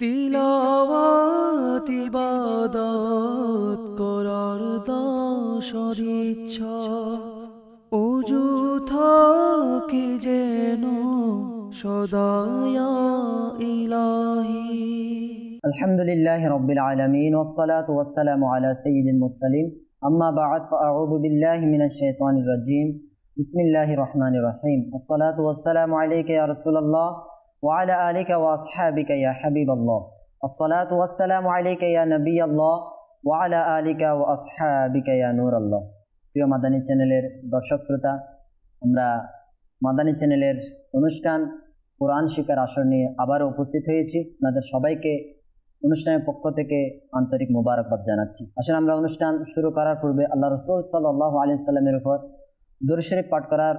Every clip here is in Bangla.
তিলাওয়াত ইবাদত করার দাসর ইচ্ছা উজু থাকে যেন সদায়া ইলাহি الحمد لله رب العالمين والصلاة والسلام على سيد المرسلين أما بعد فأعوذ بالله من الشيطان الرجيم بسم الله الرحمن الرحيم الصلاة والسلام عليك يا رسول الله ওয়ালা আলিকা ওয়াসহাবিকা ইয়া হাবিবাল্লাহ আসসালাতু ওয়াসসালামু আলাইকা ইয়া নবিয়াল্লাহ ওয়ালা আলিকা ওয়াসহাবিকা ইয়া নূরাল্লাহ প্রিয় মাদানী চ্যানেলের দর্শক শ্রোতা, আমরা মাদানী চ্যানেলের অনুষ্ঠান কোরআন শিকার আসর নিয়ে আবারও উপস্থিত হয়েছি। আপনাদের সবাইকে অনুষ্ঠানের পক্ষ থেকে আন্তরিক মোবারকবাদ জানাচ্ছি। আসলে আমরা অনুষ্ঠান শুরু করার পূর্বে আল্লাহ রসুল সাল্লাহ আলী সাল্লামের উপর দুরুশরীফ পাঠ করার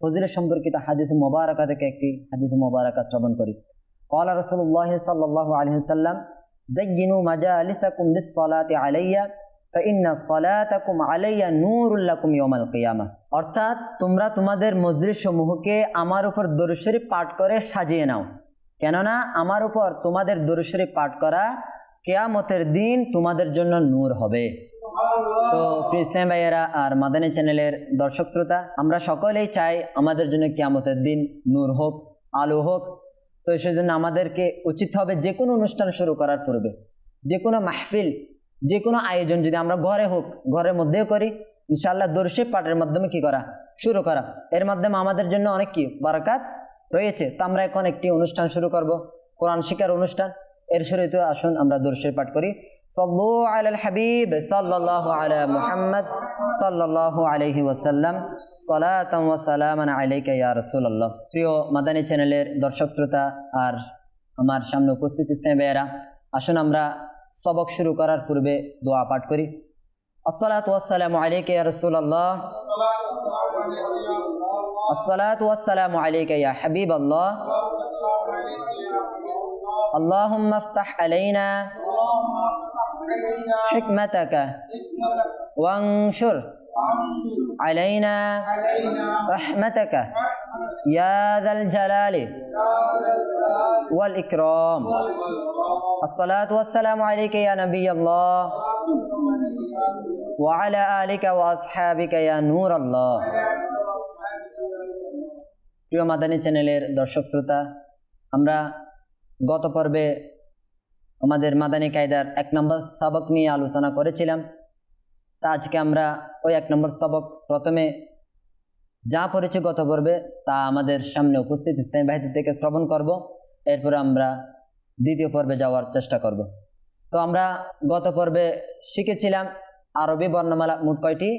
ফজিলত সম্পর্কিত হাদিস মোবারকা থেকে একটি হাদিস মোবারকা শ্রবণ করি। কলা রসুল্লাহ সাল্লাহ আলহিসাল্লাম জয়িনু মাজা আলিসাকুম বিসলাতে আলাইয়া অর্থাৎ তোমরা তোমাদের মজলিস সমূহকে আমার উপর দরুশরী পাঠ করে সাজিয়ে নাও। কেননা আমার উপর তোমাদের দরুশরী পাঠ করা কেয়ামতের দিন তোমাদের জন্য নূর হবে। তো ইসলাম ভাইয়েরা আর মাদানী চ্যানেলের দর্শক শ্রোতা আমরা সকলেই চাই আমাদের জন্য কেয়ামতের দিন নূর হোক আলো হোক। তো সেজন্য আমাদেরকে উচিত হবে যে কোনো অনুষ্ঠান শুরু করার পূর্বে যে কোনো মাহফিল যে কোনো আয়োজন যদি আমরা ঘরে হোক ঘরের মধ্যেও করি ইনশাআল্লাহ দর্শে পাঠের মাধ্যমে কি করা? শুরু করা। এর মাধ্যমে আমাদের জন্য অনেক কি? বারাকাত রয়েছে। তো আমরা এখন একটি অনুষ্ঠান শুরু করব কোরআন শিকার অনুষ্ঠান। এর আসুন, আমরা দর্শের পাঠ করি। সাল্লু আলাল হাবিব, সাল্লাল্লাহু আলা মুহাম্মদ, সাল্লাল্লাহু আলাইহি ওয়াসাল্লাম সালাতাম ওয়া সালামান আলাইকা ইয়া রাসূলুল্লাহ। প্রিয় মাদানী চ্যানেলের দর্শক, শ্রোতা আর আমার সামনে উপস্থিত ইসলামী আসুন আমরা সবক শুরু করার পূর্বে দোয়া পাঠ করি। আসসালাতু ওয়াসসালামু আলাইকা ইয়া রাসূলুল্লাহ। আসসালাতু ওয়াসসালামু আলাইকা ইয়া হাবিবাল্লাহ। اللهم افتح علينا حكمتك وانشر علينا رحمتك يا ذا الجلال والإكرام الصلاة والسلام عليك يا نبي الله وعلى آلك وأصحابك يا نور الله প্রিয় মাদানী চ্যানেলের দর্শক শ্রোতা আমরা গত পর্বে আমাদের মাদানী কায়দার এক নম্বর সবক নিয়ে আলোচনা করেছিলাম। তা আজকে আমরা ওই এক নম্বর সবক প্রথমে যা পড়েছি গত পর্বে তা আমাদের সামনে উপস্থিত ইসলামী বাহিনী থেকে শ্রবণ করব। এরপরে আমরা দ্বিতীয় পর্বে যাওয়ার চেষ্টা করব। তো আমরা গত পর্বে শিখেছিলাম আরবি বর্ণমালা মোট কয়টি?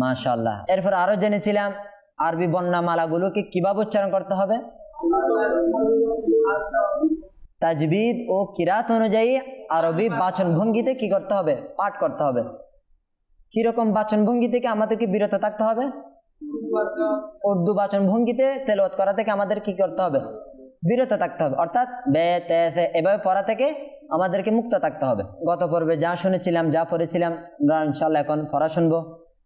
মাশাল্লাহ এরপর আরও জেনেছিলাম আরবি বর্ণমালাগুলোকে কীভাবে উচ্চারণ করতে হবে? তাজবিদ ও কিরাত অনুযায়ী আরবি বাচন ভঙ্গিতে কি করতে হবে? পাঠ করতে হবে। কীরকম বাচন ভঙ্গি থেকে আমাদেরকে বিরত থাকতে হবে? উর্দু বাচন ভঙ্গিতে তেলওয়াত করা থেকে আমাদের কি করতে হবে? বিরত থাকতে হবে। অর্থাৎ বে, তে এভাবে পড়া থেকে আমাদেরকে মুক্ত থাকতে হবে। গত পর্বে যা শুনেছিলাম, যা পড়েছিলাম ইনশাল্লাহ এখন পড়া শুনব।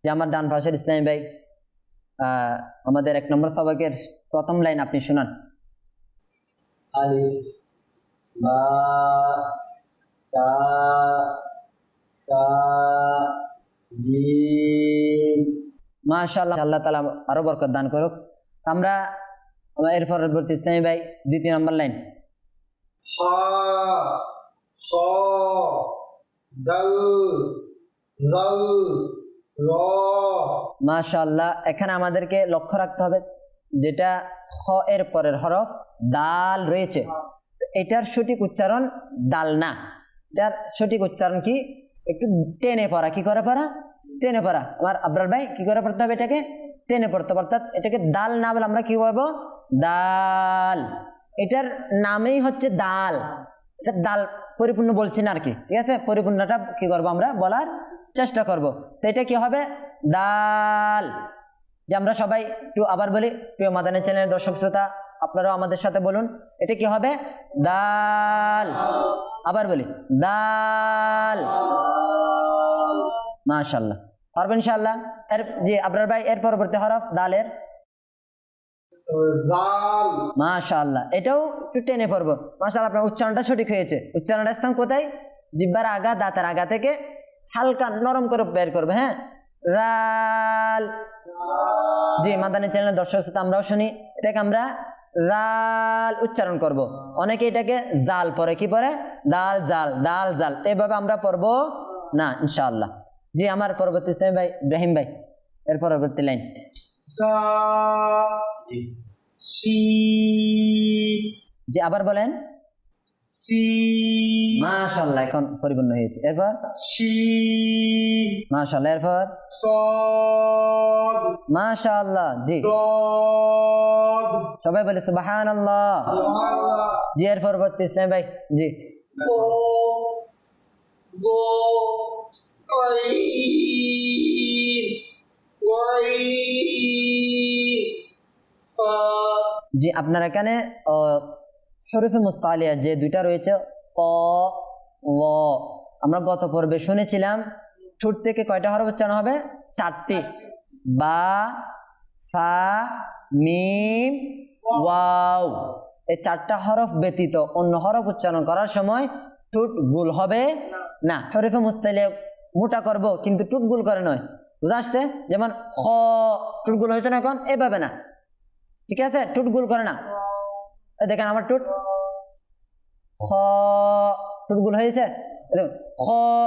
যে আমার ডান পাশের ইসলামী ভাই আমাদের এক নম্বর সবকের প্রথম লাইন আপনি শুনান। Alif ba ta sa jim মাশাআল্লাহ আল্লাহ তালা আরও বরকত দান করুক। আমরা আমরা এর পরবর্তী ইসলামী ভাই দ্বিতীয় number line. ha so dal zal ro মাশাআল্লাহ এখানে আমাদেরকে লক্ষ্য রাখতে হবে যেটা খ এর পরের হরফ। দাল রয়েছে। এটার সঠিক উচ্চারণ দাল না। এটার সঠিক উচ্চারণ কি? একটু টেনে পড়া। কি করে পড়া? টেনে পড়া। আমার আবরার ভাই কি করে পড়তে হবে এটাকে? টেনে পড়তে হবে। অর্থাৎ এটাকে দাল না বলে আমরা কি বলব? দাল এটার নামেই হচ্ছে দাল এটা দাল পরিপূর্ণ বলছি না আর কি। ঠিক আছে? পরিপূর্ণটা কি করব আমরা? বলার চেষ্টা করব। তো এটা কি হবে? দাল যে আমরা সবাই একটু আবার বলি, প্রিয় মাদানের চ্যানেলের দর্শক শ্রোতা আপনারাও আমাদের সাথে বলুন এটা কি হবে? দাল। আবার বলি দাল। মাশাল্লাহ পারবেন ইনশাল্লাহ এর জি আবরার ভাই এর পরবর্তী হরফ দালের। জাল মাশাআল্লাহ। এটাও একটু টেনে পড়ব। মাশাআল্লাহ আপনার উচ্চারণটা সঠিক হয়েছে। উচ্চারণটা স্থান কোথায়? জিব্বার আগা দাঁতের আগা থেকে হালকা নরম করে বের করবে হ্যাঁ? রাল। জি মাদানী চ্যানেলের দর্শক আমরাও শুনি। এটাকে আমরা রাল উচ্চারণ করব। অনেকে এটাকে জাল পরে কি পরে? দাল জাল দাল জাল। এভাবে আমরা পড়ব না ইনশাআল্লাহ। জি আমার পরবর্তী ইসলাম ভাই ইব্রাহিম ভাই এর পরবর্তী লাইন। জি আবার বলেন। সি এখন পরিপূর্ণ হয়েছে। এরপর? সি এরপর? সদ জি। সবাই বলে সুবহানাল্লাহ। সুবহানাল্লাহ। জি এর পরবর্তী ইসলাম ভাই জি। জি আপনারা এখানে শরীফে মুস্তালিয়া, যে দুইটা রয়েছে, ক ও আমরা গত পর্বে শুনেছিলাম ঠোঁট থেকে কয়টা হরফ উচ্চারণ হবে? চারটি। বা, ফা, মিম, ওয়াও। এই চারটা হরফ ব্যতীত অন্য হরফ উচ্চারণ করার সময় ঠোঁট গুল হবে না। শরীফে মুস্তালিয়া মোটা করব, কিন্তু টুট গুল করে নয়। বুঝা আসছে? যেমন খ টুট গুল হয়েছে না এখন? এভাবে না। ঠিক আছে? টুট গুল করে না। দেখেন আমার টুট খ টুট গুল হয়েছে দেখুন, খ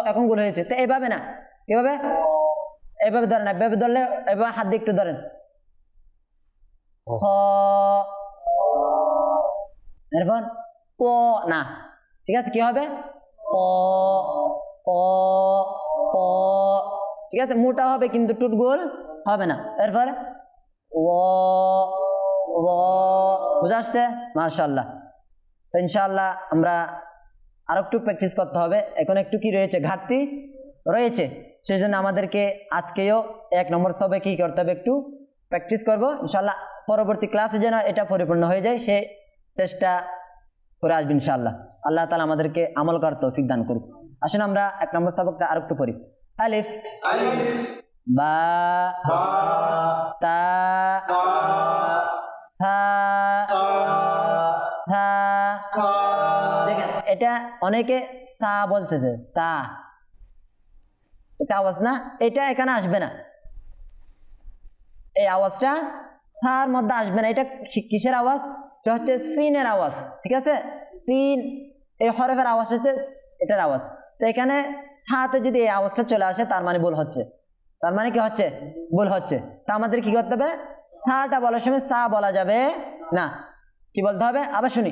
এখন গুল হয়েছে তো এইভাবে না কীভাবে এইভাবে ধরেন এভাবে ধরলে এভাবে হাত দিয়ে একটু ধরেন। খ এরপর প না ঠিক আছে কি হবে? প প ঠিক আছে মোটা হবে কিন্তু টুট গোল হবে না। এরপর ও ব আসছে? মার্শাল্লাহ তো ইনশাল্লাহ আমরা আর একটু প্র্যাকটিস করতে হবে। এখন একটু কি রয়েছে? ঘাটতি রয়েছে। সেই জন্য আমাদেরকে আজকেও এক নম্বর সবে কি করতে হবে একটু প্র্যাকটিস করব। ইনশাল্লাহ পরবর্তী ক্লাসে যেন এটা পরিপূর্ণ হয়ে যায় সে চেষ্টা করে আসবে ইনশাল্লাহ আল্লাহ তালা আমাদেরকে আমল করার তৌফিক দান করুক। আসুন আমরা এক নম্বর সবকটা আর একটু পড়ি। আলিফ বা তা দেখেন এটা অনেকে সা বলতেছে সা। এটা আওয়াজ না এটা এখানে আসবে না। এই আওয়াজটা তার মধ্যে আসবে না এটা কিসের আওয়াজ? এটা হচ্ছে সিনের আওয়াজ ঠিক আছে? সিন এই হরফের আওয়াজ হচ্ছে এটার আওয়াজ। তো এখানে হাতে যদি এই আওয়াজটা চলে আসে তার মানে ভুল হচ্ছে। তার মানে কি হচ্ছে? ভুল হচ্ছে। তা আমাদের কি করতে হবে? হাটা বলার সময় সা বলা যাবে না। কি বলতে হবে? আবার শুনি।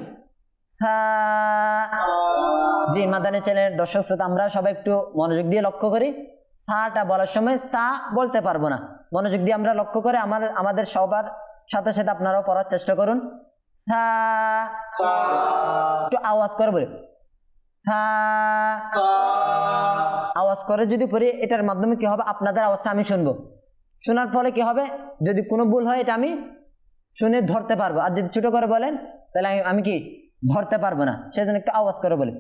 জি, মাদানী চ্যানেলের দর্শক শ্রোতা, আমরা সবাই একটু মনোযোগ দিয়ে লক্ষ্য করি। হাটা বলার সময় সা বলতে পারব না। মনোযোগ দিয়ে আমরা লক্ষ্য করে আমাদের আমাদের সবার সাথে সাথে আপনারাও পড়ার চেষ্টা করুন। একটু আওয়াজ করে বলি। আওয়াজ করে যদি পড়ি, এটার মাধ্যমে কি হবে? আপনাদের আওয়াজটা আমি শুনব। শোনার ফলে কি হবে? যদি কোনো ভুল হয়, এটা আমি শুনে ধরতে পারব। আর যদি ছোট করে বলেন, তাহলে আমি- কি ধরতে পারব না? সেজন্য একটু আওয়াজ করে বলি।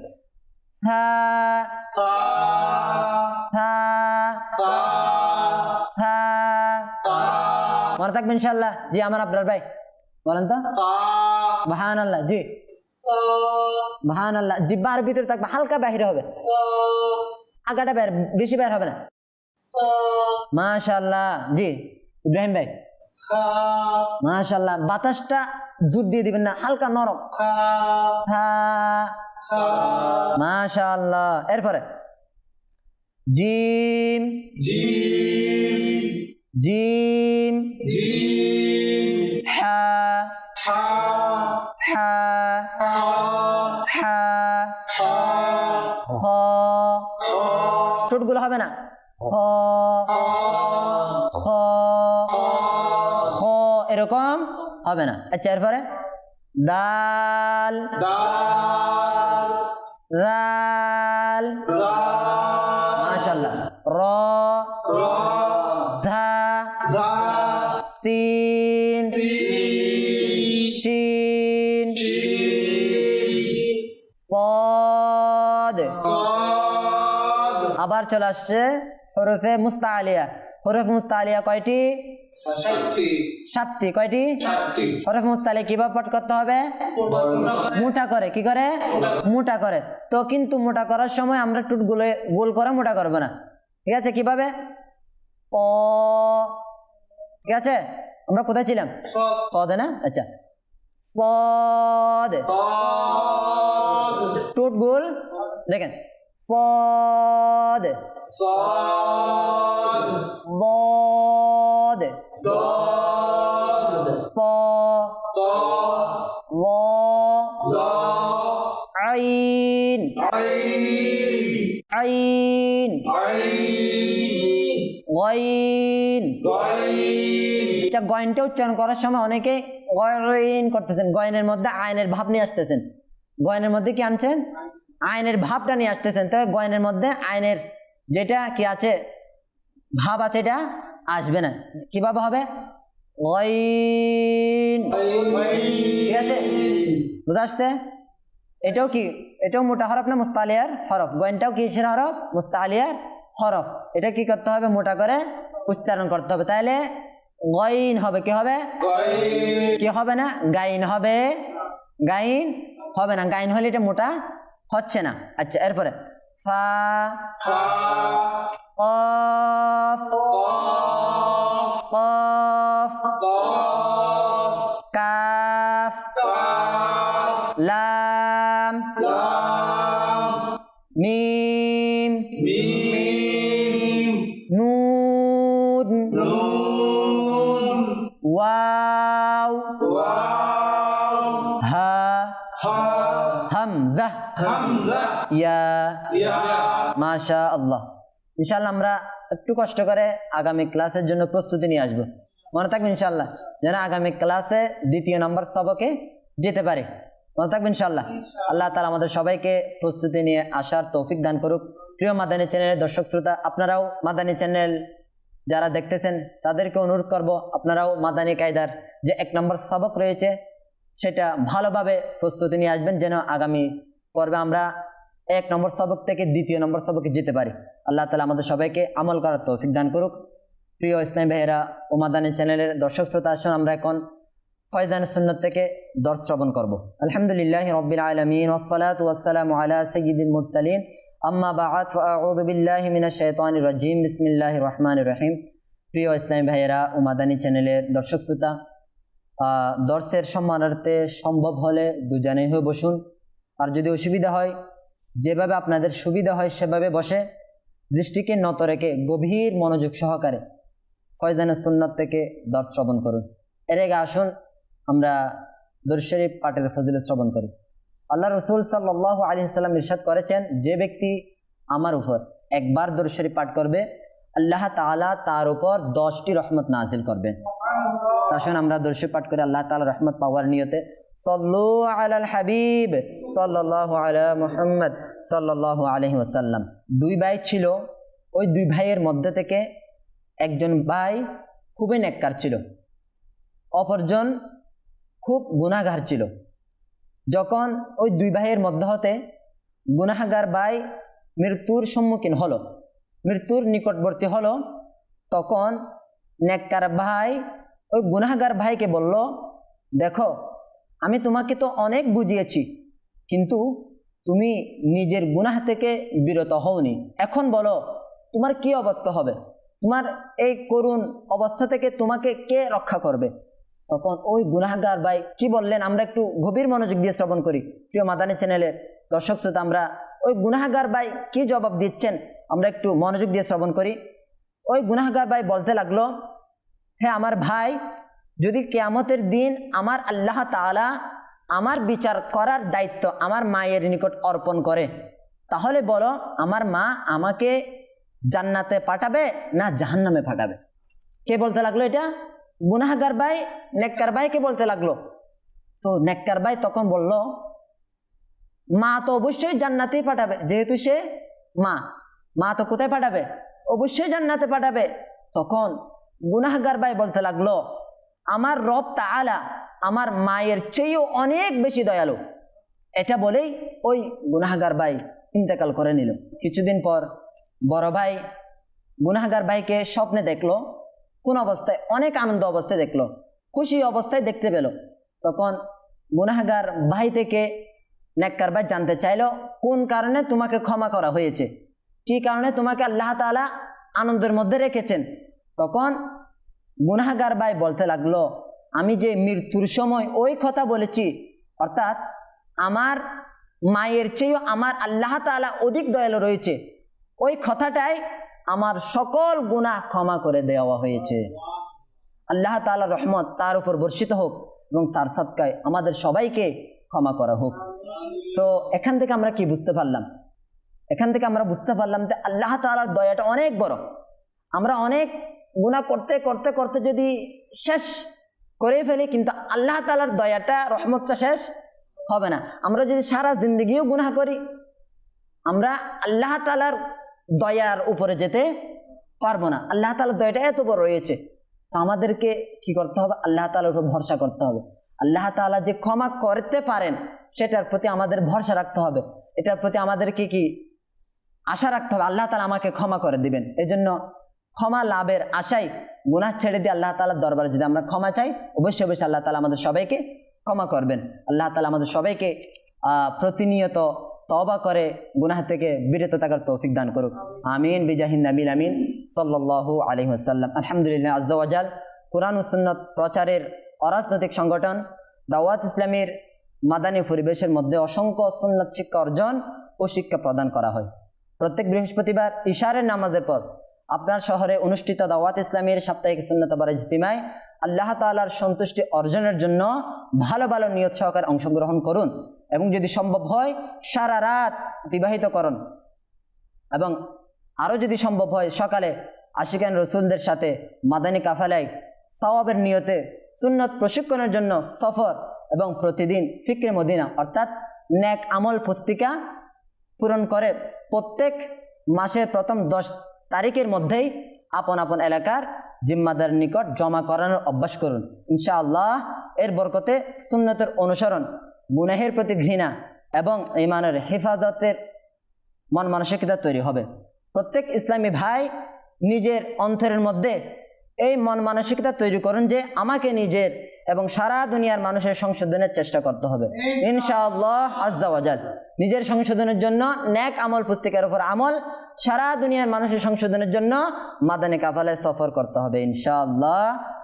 মনে থাকবে ইনশাল্লাহ জি, আমার আপনার ভাই। বলেন তো। বাহান আল্লাহ জি। বাহান আল্লাহ জিব্বার ভিতরে থাকবে, হালকা বাহিরে হবে। আগাটা বের, বেশি বের হবে না। মাশাল্লাহ জি ইব্রাহিম ভাই। মাশাল্লাহ বাতাসটা জোর দিয়ে দিবেন না হালকা নরম। মাশাল্লাহ এরপরে। জিম। জিম। হ্যাঁ হ্যাঁ হ্যাঁ খ। ঠোঁটগুলো হবে না? খ খ, এরকম হবে না। আচ্ছা এরপরে? দাল। রাল। মাশাল্লাহ র, ঝা, সিন, শিন, সদ। আবার চলে আসছে হরফে মুস্তালিয়া। হরফ মুস্তালিয়া কয়টি? সাতটি। কয়টি? হরফ মুস্তালে কীভাবে পাঠ করতে হবে? মোটা করে। কি করে? মোটা করে। তো কিন্তু মোটা করার সময় আমরা টুটগুলো গোল করে মোটা করব না। ঠিক আছে? কীভাবে? ও ঠিক আছে? আমরা কোথায় ছিলাম? সদে না? আচ্ছা। সদ। টুট গোল। দেখেন। সদ বদ দদ প ত ল জ আইন আইন আইন আইন গইন গাইন এটা গয়নটা উচ্চারণ করার সময় অনেকে গয়ন করতেছেন গয়নের মধ্যে আইনের ভাব নিয়ে আসতেছেন। গয়নের মধ্যে কি আনছেন? আইনের ভাবটা নিয়ে আসতেছেন। তবে গয়নের মধ্যে আইনের যেটা কি আছে ভাব আছে এটা আসবে না। কীভাবে হবে? ঠিক আছে? বুঝা আসছে? এটাও কি? এটাও মোটা হরফ না মুস্তালিয়ার হরফ? গয়নটাও কিসের হরফ? মুস্তালিয়ার হরফ। এটা কি করতে হবে? মোটা করে উচ্চারণ করতে হবে। তাহলে গইন হবে। কি হবে? কি হবে না? গাইন হবে। গাইন হবে না। গাইন হলে এটা মোটা হচ্ছে না। আচ্ছা এরপরে। ফা কফ লাম মিম ইয়া মাশা আল্লাহ ইনশাল্লাহ আমরা একটু কষ্ট করে আগামী ক্লাসের জন্য প্রস্তুতি নিয়ে আসব। মনে থাকবে ইনশাল্লাহ যেন আগামী ক্লাসে দ্বিতীয় নম্বর সবকে যেতে পারে। মনে থাকবে ইনশাল্লাহ আল্লাহ তালা আমাদের সবাইকে প্রস্তুতি নিয়ে আসার তৌফিক দান করুক। প্রিয় মাদানী চ্যানেলের দর্শক শ্রোতা আপনারাও মাদানী চ্যানেল যারা দেখতেছেন তাদেরকে অনুরোধ করব আপনারাও মাদানী কায়দার যে এক নম্বর সবক রয়েছে সেটা ভালোভাবে প্রস্তুতি নিয়ে আসবেন যেন আগামী পর্বে আমরা এক নম্বর সবক থেকে দ্বিতীয় নম্বর সবকে যেতে পারি। আল্লাহ তালা আমাদের সবাইকে আমল করার তৌফিক দান করুক। প্রিয় ইসলাম ভাইয়েরা ও মাদানী চ্যানেলের দর্শক শ্রোতা, আসুন আমরা এখন ফয়জান সুন্নত থেকে দর্শ শ্রবণ করব। আলহামদুলিল্লাহ রবিল আলমিন ওসলাত ওয়াসালাম আলা সঈদুল মুরসালিন। আম্মা বাআত শাইতানির রাজিম। রহিম। প্রিয় ইসলামী ভাইয়েরা ও মাদানী চ্যানেলের দর্শক শ্রোতা দর্শের সম্মানার্থে সম্ভব হলে দুজনেই হয়ে বসুন। আর যদি অসুবিধা হয় যেভাবে আপনাদের সুবিধা হয় সেভাবে বসে দৃষ্টিকে নত রেখে গভীর মনোযোগ সহকারে ফয়জানের সুন্নত থেকে দর্শ শ্রবণ করুন। এর আগে আসুন, আমরা দরুদ শরীফ পাঠের ফজিলত শ্রবণ করি। আল্লাহ রসুল সাল্লাহ আলী সাল্লাম ইরশাদ করেছেন, যে ব্যক্তি আমার উপর একবার দরুদ শরীফ পাঠ করবে, আল্লাহ তাআলা তার উপর দশটি রহমত নাজিল করবেন। আসুন, আমরা দরুদ শরীফ পাঠ করে আল্লাহ তাআলা রহমত পাওয়ার নিয়তে সল্লু আলাল হাবিব, সাল্লাল্লাহু আলা মুহাম্মদ, সাল্লাল্লাহু আলাইহি ওয়াসাল্লাম। দুই ভাই ছিল। ওই দুই ভাইয়ের মধ্যে থেকে একজন ভাই খুবই নেককার ছিল। অপরজন খুব গুনাহগার ছিল। যখন ওই দুই ভাইয়ের মধ্যে হতে গুনাহগার ভাই মৃত্যুর সম্মুখীন হলো, মৃত্যুর নিকটবর্তী হলো, তখন নেককার ভাই ওই গুনাহগার ভাইকে বলল, দেখো আমি তোমাকে তো অনেক বুঝিয়েছি, কিন্তু তুমি নিজের গুনাহ থেকে বিরত হওনি। এখন বলো, তোমার কি অবস্থা হবে? তোমার এই করুণ অবস্থা থেকে তোমাকে কে রক্ষা করবে? তখন ওই গুনাহগার ভাই কি বললেন? আমরা একটু গভীর মনোযোগ দিয়ে শ্রবণ করি। প্রিয় মাদানী চ্যানেলের দর্শক শ্রোতা, আমরা ওই গুনাহগার ভাই কি জবাব দিচ্ছেন? আমরা একটু মনোযোগ দিয়ে শ্রবণ করি। ওই গুনাহগার ভাই বলতে লাগল হ্যাঁ আমার ভাই যদি কেয়ামতের দিন আমার আল্লাহ তাআলা আমার বিচার করার দায়িত্ব আমার মায়ের নিকট অর্পণ করে, তাহলে বলো আমার মা আমাকে জান্নাতে পাঠাবে না জাহান্নামে পাঠাবে? কে বলতে লাগল এটা? গুনাহগার ভাই, নেককার ভাইকে বলতে লাগল? তো নেককার ভাই তখন বলল, মা তো অবশ্যই জান্নাতেই পাঠাবে, যেহেতু সে মা মা তো কোথায় পাঠাবে? অবশ্যই জান্নাতে পাঠাবে। তখন গুনাহগার ভাই বলতে লাগল আমার রব তাআলা আমার মায়ের চেয়েও অনেক বেশি দয়ালু। এটা বলেই ওই গুনাহাগার ভাই ইন্তেকাল করে নিল। কিছুদিন পর বড় ভাই গুনাহাগার ভাইকে স্বপ্নে দেখল, কোন অবস্থায় অনেক আনন্দ অবস্থায় দেখল, খুশি অবস্থায় দেখতে পেল। তখন গুনাহাগার ভাই থেকে নেককার ভাই জানতে চাইলো, কোন কারণে তোমাকে ক্ষমা করা হয়েছে? কি কারণে তোমাকে আল্লাহ তাআলা আনন্দের মধ্যে রেখেছেন? তখন গুনাহগার ভাই বলতে লাগল, আমি যে মৃত্যুর সময় ওই কথা বলেছি, অর্থাৎ আমার মায়ের চেয়েও আমার আল্লাহ তাআলা অধিক দয়ালু রয়েছে, ওই কথাটাই আমার সকল গুনাহ ক্ষমা করে দেওয়া হয়েছে। আল্লাহ তাআলা রহমত তার উপর বর্ষিত হোক এবং তার সৎকায় আমাদের সবাইকে ক্ষমা করা হোক। তো এখান থেকে আমরা কি বুঝতে পারলাম? এখান থেকে আমরা বুঝতে পারলাম যে আল্লাহ তাআলার দয়াটা অনেক বড়। আমরা অনেক গুনাহ করতে করতে করতে যদি শেষ করে ফেলি, কিন্তু আল্লাহ তালার দয়াটা, রহমতটা শেষ হবে না। আমরা যদি সারা জিন্দগিও গুনাহ করি, আমরা আল্লাহ তালার দয়ার উপরে যেতে পারব না। আল্লাহ তালার দয়াটা এত বড় রয়েছে। তো আমাদেরকে কি করতে হবে? আল্লাহ তালার উপর ভরসা করতে হবে। আল্লাহ তাআলা যে ক্ষমা করতে পারেন, সেটার প্রতি আমাদের ভরসা রাখতে হবে। এটার প্রতি আমাদেরকে কি আশা রাখতে হবে? আল্লাহ তালা আমাকে ক্ষমা করে দিবেন। এই জন্য ক্ষমা লাভের আশায় গুনাহ ছেড়ে দিয়ে আল্লাহ তাআলার দরবারে যদি আমরা ক্ষমা চাই, অবশ্যই অবশ্যই আল্লাহ তাআলা আমাদের সবাইকে ক্ষমা করবেন। আল্লাহ তাআলা আমাদের সবাইকে প্রতিনিয়ত তওবা করে গুনাহ থেকে বিরত থাকার তৌফিক দান করুক। আমিন, বিজাহিন নাবিল আমিন, সাল্লাল্লাহু আলাইহি ওয়াসাল্লাম। আলহামদুলিল্লাহ আজ্জাওয়াজাল কোরআন ও সুন্নত প্রচারের অরাজনৈতিক সংগঠন দাওয়াত ইসলামের মাদানী পরিবেশের মধ্যে অসংখ্য সুন্নত শিক্ষা অর্জন ও শিক্ষা প্রদান করা হয়। প্রত্যেক বৃহস্পতিবার ইশারের নামাজের পর আপনার শহরে অনুষ্ঠিত দাওয়াত ইসলামের সাপ্তাহিক সুন্নতবার ইজতিমায় আল্লাহ তাআলার সন্তুষ্টি অর্জনের জন্য ভালো ভালো নিয়ত সহকারে অংশগ্রহণ করুন এবং যদি সম্ভব হয় সারা রাত অতিবাহিত করুন এবং আরও যদি সম্ভব হয় সকালে আশিকান রসুলদের সাথে মাদানী কাফালায় সওয়াবের নিয়তে সুন্নত প্রশিক্ষণের জন্য সফর এবং প্রতিদিন ফিক্রে মদিনা অর্থাৎ ন্যাক আমল, পুস্তিকা পূরণ করে প্রত্যেক মাসের প্রথম দশ তারিখের মধ্যেই আপন আপন এলাকার জিম্মাদার নিকট জমা করানোর অভ্যাস করুন। ইনশাআল্লাহ এর বরকতে সুন্নতের অনুসরণ, গুনাহের প্রতি ঘৃণা এবং ইমানের হেফাজতের মন মানসিকতা তৈরি হবে। প্রত্যেক ইসলামী ভাই নিজের অন্তরের মধ্যে এই মন মানসিকতা তৈরি করুন যে, আমাকে নিজের এবং সারা দুনিয়ার মানুষের সংশোধনের চেষ্টা করতে হবে। ইনশাআল্লাহ। আজ্জাওয়াজাল নিজের সংশোধনের জন্য ন্যাক আমল পুস্তিকার উপর আমল সারা দুনিয়ার মানুষের সংশোধনের জন্য মাদানী কাফালে সফর করতে হবে ইনশাআল্লাহ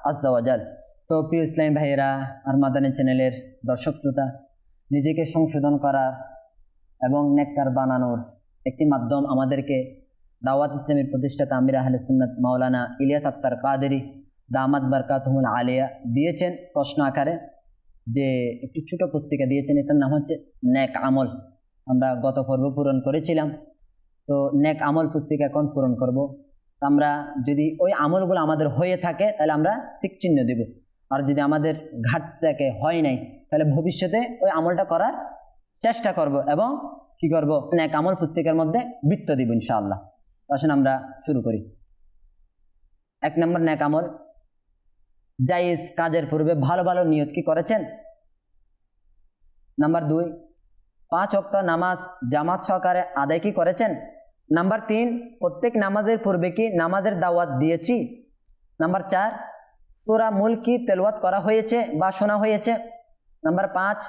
আজ্জাওয়াজাল তো প্রিয় ইসলামী ভাইয়েরা আর মাদানী চ্যানেলের দর্শক শ্রোতা নিজেকে সংশোধন করার এবং নেককার বানানোর একটি মাধ্যম আমাদেরকে দাওয়াত ইসলামের প্রতিষ্ঠাতা আমির আহলে সুন্নাত মাওলানা ইলিয়াস আক্তার কাদেরি দামাত বারকাতহুল আলিয়া দিয়েছেন প্রশ্ন আকারে যে একটি ছোট পুস্তিকা দিয়েছেন, এটার নাম হচ্ছে ন্যাক আমল। আমরা গত পর্ব পূরণ করেছিলাম, তো ন্যাক আমল পুস্তিকা এখন পূরণ করব। আমরা যদি ওই আমলগুলো আমাদের হয়ে থাকে, তাহলে আমরা ঠিক চিহ্ন দেব। আর যদি আমাদের ঘাট থেকে হয় নাই, তাহলে ভবিষ্যতে ওই আমলটা করার চেষ্টা করব এবং কি করব? ন্যাক আমল পুস্তিকার মধ্যে বৃত্ত দিব ইনশাআল্লাহ। আসুন আমরা শুরু করি। এক নম্বর নেক আমল জাইজ কাজের পূর্বে ভালো ভালো নিয়ত কি করেছেন? নাম্বার দুই, পাঁচ অক্ত নামাজ জামাত সহকারে আদায় কি করেছেন? নাম্বার তিন, প্রত্যেক নামাজের পূর্বে কি নামাজের দাওয়াত দিয়েছি? নাম্বার চার, সুরা মূল কি তেলওয়াত করা হয়েছে বা শোনা হয়েছে? নাম্বার পাঁচ,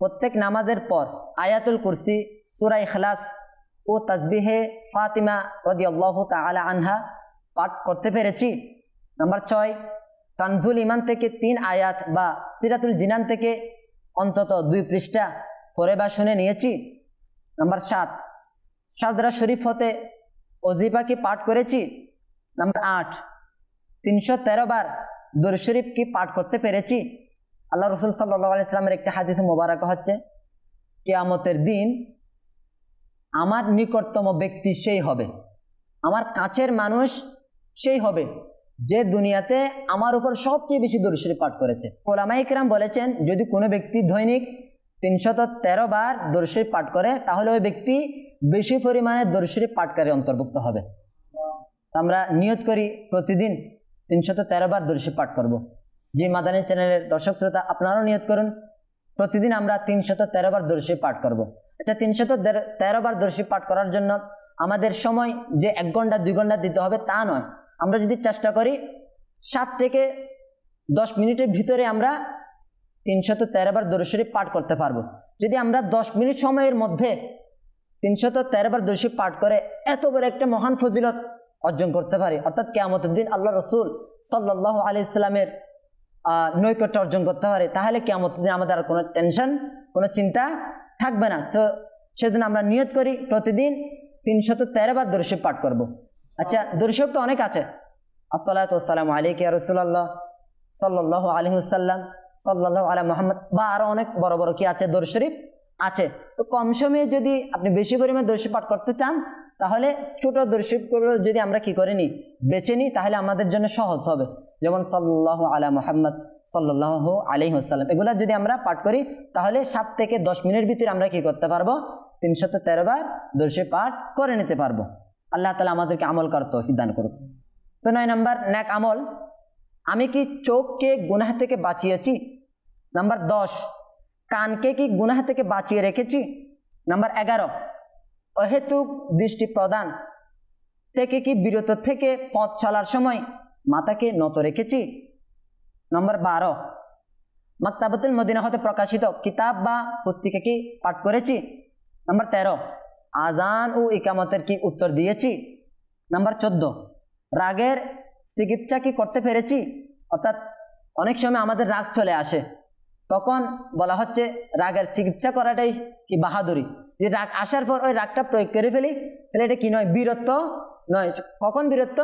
প্রত্যেক নামাজের পর আয়াতুল কুরসি, সুরা ইখলাস ও তসবিহে ফাতিমা রদি আল্লাহ তালা আনহা পাঠ করতে পেরেছি। নাম্বার ছয় কানজুল ইমান থেকে তিন আয়াত বা সিরাতুল জিনান থেকে অন্তত দুই পৃষ্ঠা পরে বা শুনে নিয়েছি। নাম্বার সাত, সাজরা শরীফ হতে অজিফা কি পাঠ করেছি? নাম্বার আট, তিনশো তেরো বার দর শরীফ কি পাঠ করতে পেরেছি? আল্লাহ রসুল সাল্লাহ ইসলামের একটি হাদিস মোবারক হচ্ছে, কেয়ামতের দিন আমার নিকটতম ব্যক্তি সেই হবে। আমার কাছের মানুষ সেই হবে। যে দুনিয়াতে আমার উপর সবচেয়ে বেশি দর্শরী পাঠ করেছে ওলামাইকরাম বলেছেন, যদি কোনো ব্যক্তি দৈনিক তিনশত তেরো বার দর্শরী পাঠ করে, তাহলে ওই ব্যক্তি বেশি পরিমাণে দর্শরী পাঠকারী অন্তর্ভুক্ত হবে আমরা নিয়ত করি, প্রতিদিন তিনশত তেরো বার দর্শী পাঠ করব। যে মাদানী চ্যানেলের দর্শক শ্রোতা, আপনারাও নিয়ত করুন, প্রতিদিন আমরা তিনশত তেরো বার দর্শী পাঠ করব। আচ্ছা তিনশত তেরো বার দর্শী পাঠ করার জন্য আমাদের সময় যে এক ঘণ্টা, দুই ঘণ্টা দিতে হবে তা নয় আমরা যদি চেষ্টা করি, সাত থেকে দশ মিনিটের ভিতরে আমরা তিনশত তেরো বার দরশরীফ পাঠ করতে পারব। যদি আমরা দশ মিনিট সময়ের মধ্যে তিনশত তেরো বার দরশরীফ পাঠ করে এত বড় একটা মহান ফজিলত অর্জন করতে পারি, অর্থাৎ কেয়ামতের দিন আল্লাহ রসুল সাল্লাহ আলি ইসলামের নৈকট্য অর্জন করতে পারি, তাহলে কেয়ামতের দিন আমাদের আর কোনো টেনশন, কোনো চিন্তা থাকবে না। তো সেদিন আমরা নিয়ত করি, প্রতিদিন তিনশত তেরো বার দরশরীফ পাঠ করব। আচ্ছা দরশরীফ তো অনেক আছে। আসসালামু আলাইকা ইয়া রাসূলুল্লাহ। সাল্লাল্লাহু আলাইহি ওয়াসাল্লাম, সাল্লাল্লাহু আলা মুহাম্মদ বা আরও অনেক বড় বড় কি আছে? দরুদ শরীফ আছে। তো কম সময়ে যদি আপনি বেশি পরিমাণে শরীফ পাঠ করতে চান, তাহলে ছোট শরীফগুলো যদি আমরা কি করে নিই, বেছে নিই, তাহলে আমাদের জন্য সহজ হবে। যেমন সাল্লাল্লাহু আলা মোহাম্মদ, সাল্লাল্লাহু আলাইহি ওয়াসাল্লাম। এগুলা যদি আমরা পাঠ করি, তাহলে সাত থেকে দশ মিনিটের ভিতরে আমরা কি করতে পারব? তিনশত তেরো বার দরুদ পাঠ করে নিতে পারব। আল্লাহ তালা আমাদেরকে আমল করার তৌফিক দান করুক। তো নয় নাম্বার, ন্যাক আমল। আমি কি চোখকে গুনাহ থেকে বাঁচিয়েছি? নাম্বার দশ, কানকে কি গুনাহ থেকে বাঁচিয়ে রেখেছি? নাম্বার এগারো, অহেতুক দৃষ্টি প্রদান। থেকে কি বিরত থেকে পথ চলার সময় মাতাকে নত রেখেছি? নম্বর বারো, মাক্তাবাতুল মদিনা হতে প্রকাশিত কিতাব বা পুস্তিকা কি পাঠ করেছি? নাম্বার তেরো আজান ও ইকামতের কি উত্তর দিয়েছি? নাম্বার চোদ্দ, রাগের চিকিৎসা কি করতে পেরেছি? অর্থাৎ অনেক সময় আমাদের রাগ চলে আসে। তখন বলা হচ্ছে রাগের চিকিৎসা করাটাই কি বাহাদুরি? যে রাগ আসার পর ওই রাগটা প্রয়োগ করে ফেলি, তাহলে এটা কি নয়, বীরত্ব নয়। কখন বীরত্ব?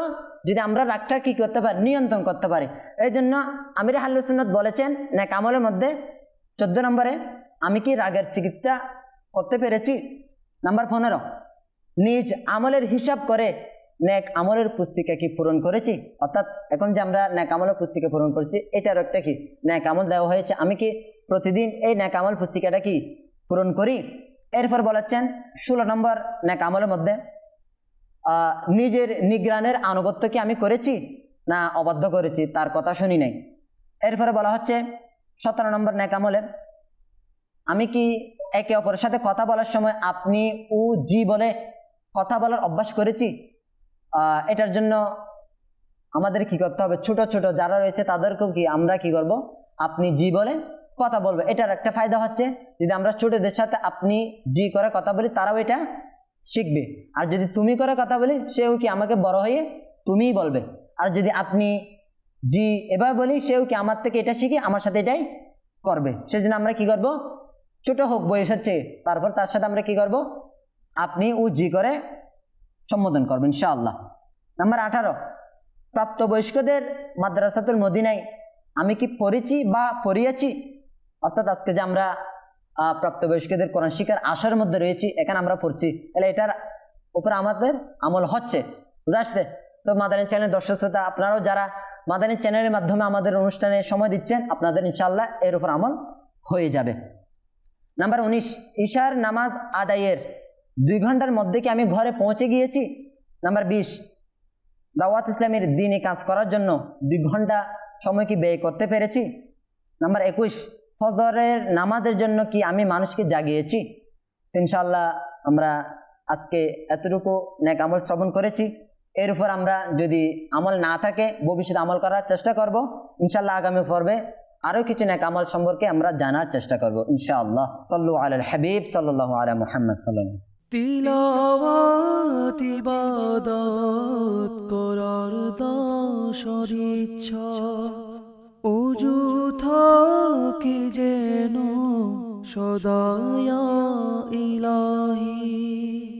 যদি আমরা রাগটা কি করতে পারি, নিয়ন্ত্রণ করতে পারি। এই জন্য আমির হাল্লুসন্নত বলেছেন ন্যাক আমলের মধ্যে চোদ্দ নম্বরে, আমি কি রাগের চিকিৎসা করতে পেরেছি? নাম্বার পনেরো। নিজ আমলের হিসাব করে ন্যাক আমলের পুস্তিকা কি পূরণ করেছি? অর্থাৎ এখন যে আমরা ন্যাক আমলের পুস্তিকা পূরণ করছি, এটার একটা কি? ন্যাক আমল দেওয়া হয়েছে, আমি কি প্রতিদিন এই ন্যাক আমল পুস্তিকাটা কি পূরণ করি? এরপর বলেছেন ষোলো নম্বর ন্যাক আমলের মধ্যে নিজের নিগ্রানের আনুগত্য কি আমি করেছি না অবাধ্য করেছি? তার কথা শুনি নাই। এরপরে বলা হচ্ছে সতেরো নম্বর ন্যাক আমলে, আমি কি একে অপরের সাথে কথা বলার সময় আপনি ও জি বলে কথা বলার অভ্যাস করেছি। এটার জন্য আমাদের কি করতে হবে? ছোট ছোট যারা রয়েছে তাদেরকেও কি আমরা কি করব? আপনি জি বলে কথা বলব। এটার একটা ফায়দা হচ্ছে যদি আমরা ছোটদের সাথে আপনি জি করে কথা বলি, তারাও এটা শিখবে। আর যদি তুমি করে কথা বলি, সেও কি আমাকে বড় হয়ে তুমিই বলবে। আর যদি আপনি জি এবার বলি, সেও কি আমার থেকে এটা শিখে আমার সাথে এটাই করবে। সেজন্য আমরা কি করব? ছোট হোক বয়সের চেয়ে তারপর তার সাথে আমরা কি করব? আপনি ও জি করে সম্বোধন করবেন, ইনশাআল্লাহ। নাম্বার আঠারো, প্রাপ্তবয়স্কদের মাদ্রাসাতুল মদিনায় আমি কি পড়েছি বা পড়িয়েছি? অর্থাৎ আজকে যে আমরা প্রাপ্তবয়স্কদের কোরআন শিকার আশার মধ্যে রয়েছি, এখানে আমরা পড়ছি। তাহলে এটার উপর আমাদের আমল হচ্ছে। বুঝা আসছে? তো মাদানী চ্যানেল দর্শক শ্রোতা, আপনারাও যারা মাদানী চ্যানেলের মাধ্যমে আমাদের অনুষ্ঠানে সময় দিচ্ছেন, আপনাদের ইনশাল্লাহ এর উপর আমল হয়ে যাবে। নাম্বার উনিশ, ঈশার নামাজ আদায়ের দুই ঘণ্টার মধ্যে কি আমি ঘরে পৌঁছে গিয়েছি? নাম্বার বিশ, দাওয়াত ইসলামের দিনে কাজ করার জন্য দুই ঘণ্টা সময় কি ব্যয় করতে পেরেছি? নাম্বার একুশ, ফজরের নামাজের জন্য কি আমি মানুষকে জাগিয়েছি? ইনশাল্লাহ আমরা আজকে এতটুকু ন্যাক আমল শ্রবণ করেছি। এর উপর আমরা যদি আমল না থাকে, ভবিষ্যতে আমল করার চেষ্টা করব। ইনশাল্লাহ আগামী পর্বে আরও কিছু ন্যাক আমল সম্পর্কে আমরা জানার চেষ্টা করব, ইনশাআল্লাহ। সাল্লু আল হাবিব সাল্লাহ আলা মুহাম্মদ সাল্লাম তিলাওয়াত, ইবাদত করার দাসর ইচ্ছা। অজু থাকে যেন সদায়া ইলাহি।